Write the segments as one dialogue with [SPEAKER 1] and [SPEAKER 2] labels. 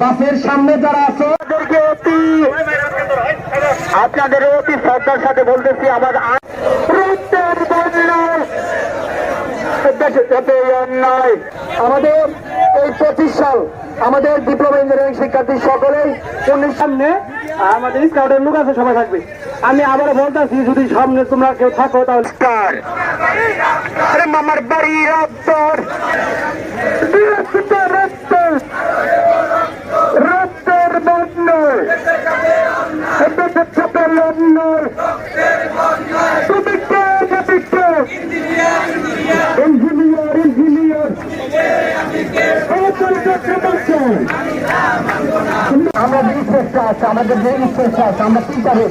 [SPEAKER 1] বাসের সামনে যারা আছো
[SPEAKER 2] অতি আপনাদের অতি শ্রদ্ধার সাথে বলতেছি, আমার
[SPEAKER 1] আমাদের এই পঁচিশ সাল, আমাদের ডিপ্লোমা ইঞ্জিনিয়ারিং শিক্ষার্থী সকলেই উনিশ
[SPEAKER 3] সামনে আমাদের স্কাউটের লোক আছে, সবাই থাকবে। আমি আবার বলতেছি, যদি সামনে তোমরা কেউ থাকো, তাহলে
[SPEAKER 2] মামার বাড়ি রক্তর রক্ত রক্ত রক্তের বন্যায় দেশে যাতে অন্যায় তুমি কে তুমি কে ইঞ্জিনিয়ার ইঞ্জিনিয়ার
[SPEAKER 1] আমরা যে চেষ্টা আছে আমাদের যে চেষ্টা আছে আমরা কি করে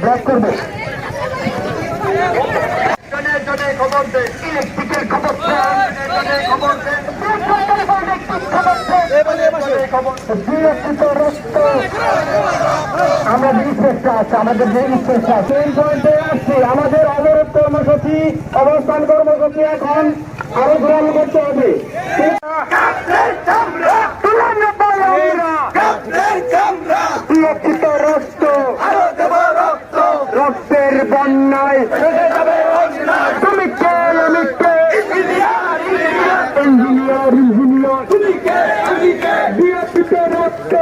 [SPEAKER 1] ব্লক করব?
[SPEAKER 2] খবর ইলেকট্রিকের খবর খবর
[SPEAKER 1] আমরা যে চেষ্টা আছে আমাদের যে চেষ্টা আছে। এই পয়েন্টে আসছি। আমাদের অবরোধ কর্মসূচি অবস্থান কর্মসূচি এখন আরও গ্রহণ করতে হবে
[SPEAKER 2] বিরক্ষিত রক্ত রক্তের বন্যায় তুমি কে আমি কে? ইঞ্জিনিয়ার ইঞ্জিনিয়ার বিরক্ষিত রক্ত।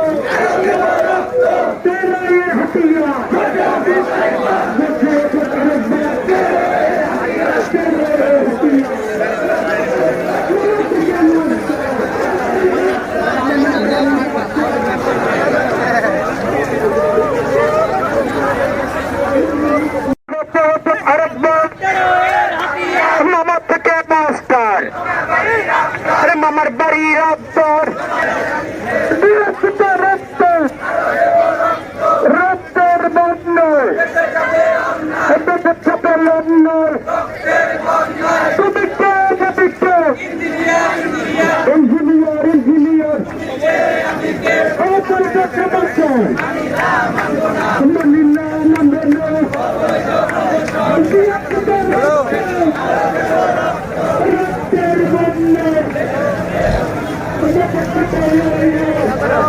[SPEAKER 2] তেরা হাতিয়ার। অন্যায় ছাত্রের অন্যায় প্রতিজ্ঞা প্রতিজ্ঞা ইঞ্জিনিয়ার ইঞ্জিনিয়ার। Yeah.